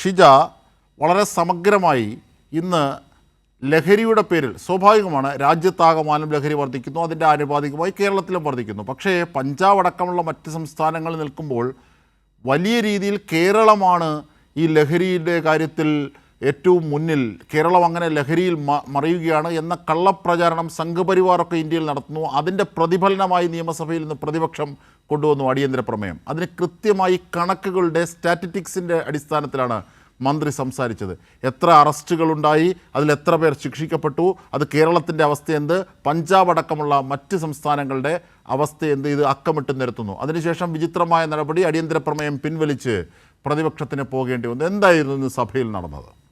ഷിജ വളരെ സമഗ്രമായി ഇന്ന് ലഹരിയുടെ പേരിൽ സ്വാഭാവികമാണ് രാജ്യത്താകമാനം ലഹരി വർദ്ധിക്കുന്നു അതിന്റെ ആനുപാതികമായി കേരളത്തിലും വർദ്ധിക്കുന്നു. പക്ഷേ പഞ്ചാബ് അടക്കമുള്ള മറ്റ് സംസ്ഥാനങ്ങളിൽ നിൽക്കുമ്പോൾ വലിയ രീതിയിൽ കേരളമാണ് ഈ ലഹരിയുടെ കാര്യത്തിൽ ഏറ്റവും മുന്നിൽ കേരളം അങ്ങനെ ലഹരിയിൽ മറിയുകയാണ് എന്ന കള്ളപ്രചാരണം സംഘപരിവാറൊക്കെ ഇന്ത്യയിൽ നടത്തുന്നു. അതിന്റെ പ്രതിഫലനമായി നിയമസഭയിൽ നിന്ന് പ്രതിപക്ഷം കൊണ്ടുവന്നു അടിയന്തര പ്രമേയം. അതിന് കൃത്യമായി കണക്കുകളുടെ സ്റ്റാറ്റിറ്റിക്സിന്റെ അടിസ്ഥാനത്തിലാണ് മന്ത്രി സംസാരിച്ചത്. എത്ര അറസ്റ്റുകളുണ്ടായി അതിൽ എത്ര പേർ ശിക്ഷിക്കപ്പെട്ടു അത് കേരളത്തിന്റെ അവസ്ഥ എന്ത് പഞ്ചാബ് അടക്കമുള്ള മറ്റ് സംസ്ഥാനങ്ങളുടെ അവസ്ഥ എന്ത് ഇത് അക്കമിട്ട് നിരത്തുന്നു. അതിനുശേഷം വിചിത്രമായ നടപടി അടിയന്തര പ്രമേയം പിൻവലിച്ച് പ്രതിപക്ഷത്തിന് പോകേണ്ടി വന്നു. എന്തായിരുന്നു ഇന്ന് സഭയിൽ നടന്നത്?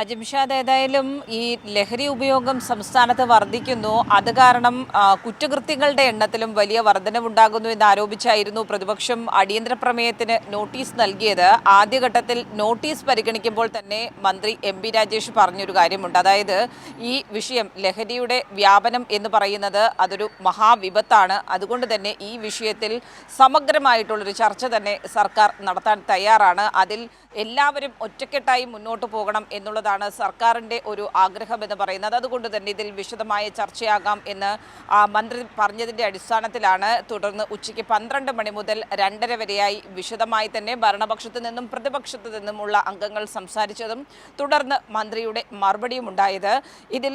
അജിംഷാദ് ഏതായാലും ഈ ലഹരി ഉപയോഗം സംസ്ഥാനത്ത് വർദ്ധിക്കുന്നു. അത് കാരണം കുറ്റകൃത്യങ്ങളുടെ എണ്ണത്തിലും വലിയ വർധനവുണ്ടാകുന്നു എന്ന് ആരോപിച്ചായിരുന്നു പ്രതിപക്ഷം അടിയന്തര പ്രമേയത്തിന് നോട്ടീസ് നൽകിയത്. ആദ്യഘട്ടത്തിൽ നോട്ടീസ് പരിഗണിക്കുമ്പോൾ തന്നെ മന്ത്രി എം പി രാജേഷ് പറഞ്ഞൊരു കാര്യമുണ്ട്. അതായത് ഈ വിഷയം ലഹരിയുടെ വ്യാപനം എന്ന് പറയുന്നത് അതൊരു മഹാവിപത്താണ്. അതുകൊണ്ട് തന്നെ ഈ വിഷയത്തിൽ സമഗ്രമായിട്ടുള്ളൊരു ചർച്ച തന്നെ സർക്കാർ നടത്താൻ തയ്യാറാണ്. അതിൽ എല്ലാവരും ഒറ്റക്കെട്ടായി മുന്നോട്ട് പോകണം എന്നുള്ളതാണ് സർക്കാരിന്റെ ഒരു ആഗ്രഹം എന്ന് പറയുന്നത്. അതുകൊണ്ട് തന്നെ ഇതിൽ വിശദമായ ചർച്ചയാകാം എന്ന് മന്ത്രി പറഞ്ഞതിന്റെ അടിസ്ഥാനത്തിലാണ് തുടർന്ന് ഉച്ചയ്ക്ക് പന്ത്രണ്ട് മണി മുതൽ രണ്ടര വരെയായി വിശദമായി തന്നെ ഭരണപക്ഷത്തു നിന്നും പ്രതിപക്ഷത്തു നിന്നുമുള്ള അംഗങ്ങൾ സംസാരിച്ചതും തുടർന്ന് മന്ത്രിയുടെ മറുപടിയും ഉണ്ടായത് ഇതിൽ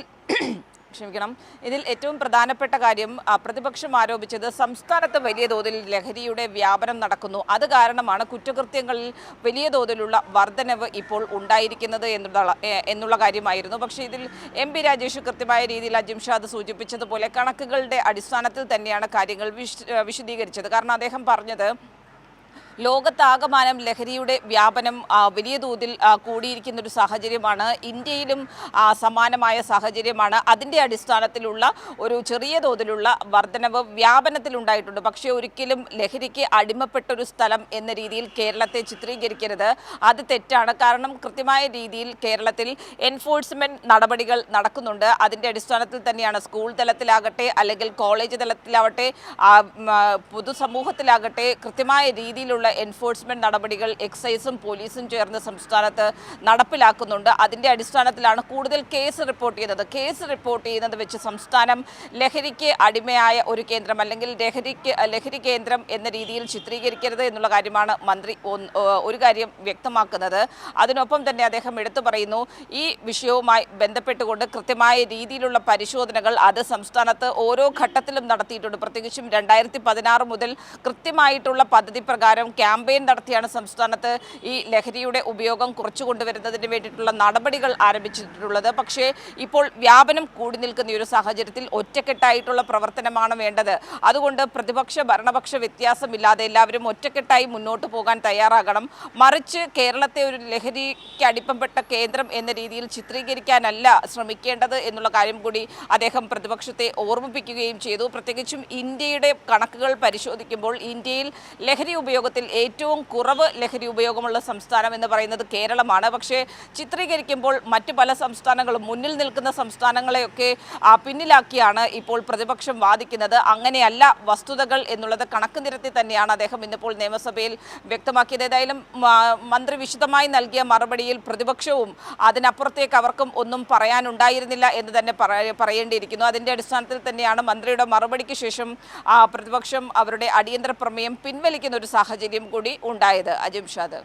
ക്ഷമിക്കണം. ഇതിൽ ഏറ്റവും പ്രധാനപ്പെട്ട കാര്യം പ്രതിപക്ഷം ആരോപിച്ചത് സംസ്ഥാനത്ത് വലിയ തോതിൽ ലഹരിയുടെ വ്യാപനം നടക്കുന്നു. അത് കാരണമാണ് കുറ്റകൃത്യങ്ങളിൽ വലിയ തോതിലുള്ള വർധനവ് ഇപ്പോൾ ഉണ്ടായിരിക്കുന്നത് എന്നുള്ള എന്നുള്ള കാര്യമായിരുന്നു. പക്ഷേ ഇതിൽ എം പി രാജേഷ് കൃത്യമായ രീതിയിൽ അജിംഷാദ് സൂചിപ്പിച്ചതുപോലെ കണക്കുകളുടെ അടിസ്ഥാനത്തിൽ തന്നെയാണ് കാര്യങ്ങൾ വിശ വിശദീകരിച്ചത്. കാരണം അദ്ദേഹം പറഞ്ഞത് ലോകത്താകമാനം ലഹരിയുടെ വ്യാപനം വലിയ തോതിൽ കൂടിയിരിക്കുന്ന ഒരു സാഹചര്യമാണ്. ഇന്ത്യയിലും സമാനമായ സാഹചര്യമാണ്. അതിന്റെ അടിസ്ഥാനത്തിലുള്ള ഒരു ചെറിയ തോതിലുള്ള വർധനവ് വ്യാപനത്തിലുണ്ടായിട്ടുണ്ട്. പക്ഷേ ഒരിക്കലും ലഹരിക്ക് അടിമപ്പെട്ട ഒരു സ്ഥലം എന്ന രീതിയിൽ കേരളത്തെ ചിത്രീകരിക്കരുത്. അത് തെറ്റാണ്. കാരണം കൃത്യമായ രീതിയിൽ കേരളത്തിൽ എൻഫോഴ്സ്മെന്റ് നടപടികൾ നടക്കുന്നുണ്ട്. അതിന്റെ അടിസ്ഥാനത്തിൽ തന്നെയാണ് സ്കൂൾ തലത്തിലാകട്ടെ അല്ലെങ്കിൽ കോളേജ് തലത്തിലാവട്ടെ പൊതുസമൂഹത്തിലാകട്ടെ കൃത്യമായ രീതിയിലുള്ള എൻഫോഴ്സ്മെന്റ് നടപടികൾ എക്സൈസും പോലീസും ചേർന്ന് സംസ്ഥാനത്ത് നടപ്പിലാക്കുന്നുണ്ട്. അതിന്റെ അടിസ്ഥാനത്തിലാണ് കൂടുതൽ കേസ് റിപ്പോർട്ട് ചെയ്യുന്നത് കേസ് റിപ്പോർട്ട് ചെയ്യുന്നത് വെച്ച് സംസ്ഥാനം ലഹരിക്ക് അടിമയായ ഒരു കേന്ദ്രം അല്ലെങ്കിൽ ലഹരിക്ക് ലഹരി കേന്ദ്രം എന്ന രീതിയിൽ ചിത്രീകരിക്കരുത് എന്നുള്ള കാര്യമാണ് മന്ത്രി ഒരു കാര്യം വ്യക്തമാക്കുന്നത്. അതിനൊപ്പം തന്നെ അദ്ദേഹം എടുത്തു പറയുന്നു ഈ വിഷയവുമായി ബന്ധപ്പെട്ടുകൊണ്ട് കൃത്യമായ രീതിയിലുള്ള പരിശോധനകൾ അത് സംസ്ഥാനത്ത് ഓരോ ഘട്ടത്തിലും നടത്തിയിട്ടുണ്ട്. പ്രത്യേകിച്ചും രണ്ടായിരത്തി പതിനാറ് മുതൽ കൃത്യമായിട്ടുള്ള പദ്ധതി പ്രകാരം ക്യാമ്പയിൻ നടത്തിയാണ് സംസ്ഥാനത്ത് ഈ ലഹരിയുടെ ഉപയോഗം കുറച്ചു കൊണ്ടുവരുന്നതിന് വേണ്ടിയിട്ടുള്ള നടപടികൾ ആരംഭിച്ചിട്ടുള്ളത്. പക്ഷേ ഇപ്പോൾ വ്യാപനം കൂടി നിൽക്കുന്ന ഒരു സാഹചര്യത്തിൽ ഒറ്റക്കെട്ടായിട്ടുള്ള പ്രവർത്തനമാണ് വേണ്ടത്. അതുകൊണ്ട് പ്രതിപക്ഷ ഭരണപക്ഷ വ്യത്യാസമില്ലാതെ എല്ലാവരും ഒറ്റക്കെട്ടായി മുന്നോട്ട് പോകാൻ തയ്യാറാകണം. മറിച്ച് കേരളത്തെ ഒരു ലഹരിക്ക് അടിപ്പംപെട്ട കേന്ദ്രം എന്ന രീതിയിൽ ചിത്രീകരിക്കാനല്ല ശ്രമിക്കേണ്ടത് എന്നുള്ള കാര്യം കൂടി അദ്ദേഹം പ്രതിപക്ഷത്തെ ഓർമ്മിപ്പിക്കുകയും ചെയ്തു. പ്രത്യേകിച്ചും ഇന്ത്യയുടെ കണക്കുകൾ പരിശോധിക്കുമ്പോൾ ഇന്ത്യയിൽ ലഹരി ഉപയോഗത്തിൽ ഏറ്റവും കുറവ് ലഹരി ഉപയോഗമുള്ള സംസ്ഥാനം എന്ന് പറയുന്നത് കേരളമാണ്. പക്ഷേ ചിത്രീകരിക്കുമ്പോൾ മറ്റ് പല സംസ്ഥാനങ്ങളും മുന്നിൽ നിൽക്കുന്ന സംസ്ഥാനങ്ങളെയൊക്കെ പിന്നിലാക്കിയാണ് ഇപ്പോൾ പ്രതിപക്ഷം വാദിക്കുന്നത്. അങ്ങനെയല്ല വസ്തുതകൾ എന്നുള്ളത് കണക്ക് നിരത്തി തന്നെയാണ് അദ്ദേഹം ഇന്നിപ്പോൾ നിയമസഭയിൽ വ്യക്തമാക്കിയത്. ഏതായാലും മന്ത്രി വിശദമായി നൽകിയ മറുപടിയിൽ പ്രതിപക്ഷവും അതിനപ്പുറത്തേക്ക് അവർക്കും ഒന്നും പറയാനുണ്ടായിരുന്നില്ല എന്ന് തന്നെ പറയേണ്ടിയിരിക്കുന്നു. അതിന്റെ അടിസ്ഥാനത്തിൽ തന്നെയാണ് മന്ത്രിയുടെ മറുപടിക്ക് ശേഷം പ്രതിപക്ഷം അവരുടെ അടിയന്തര പ്രമേയം പിൻവലിക്കുന്ന ഒരു സാഹചര്യം കൂടി ഉണ്ടായത്. അജിംഷാദ്